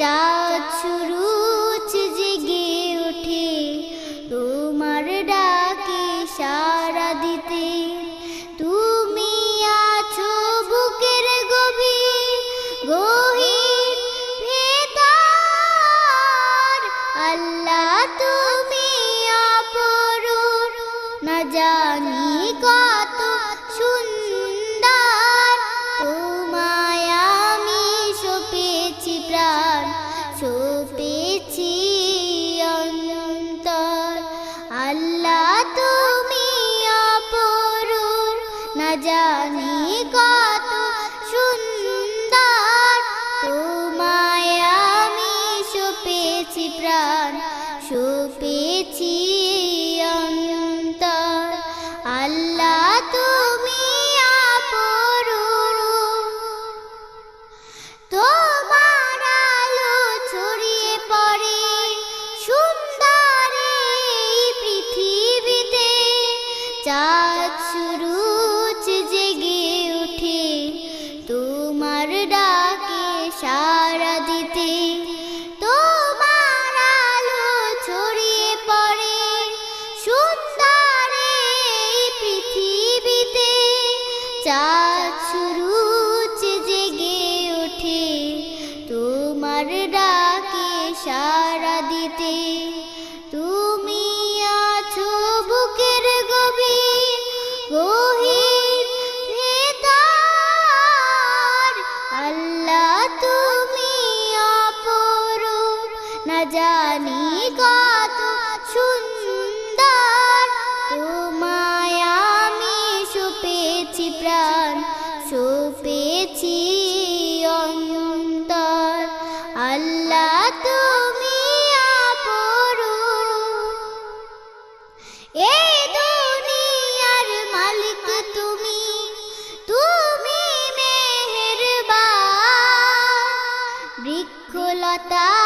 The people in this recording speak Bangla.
চাঁদ জানি কত সুন্দর। তোমায় আমি সপেছি প্রাণ, সপেছি অন্তর। আল্লাহ তুমি অপরূপ। তোমার আলো ছড়িয়ে পড়ে সুন্দর এই পৃথিবীতে। চাঁদ ডাকে সারা দিতে। তোমার আলো ছড়িয়ে পড়ে সুন্দর পৃথিবীতে। চাঁদ সুরুচ জেগে ওঠে। তোমার ডাকে সারা জানি কত সুন্দর। তোমায় আমি সপেছি প্রাণ, সপেছি অন্তর। আল্লাহ তুমি অপরূপ। এই দুনিয়ার মালিক তুমি তুমি মেহেরবান। বৃক্ষলতা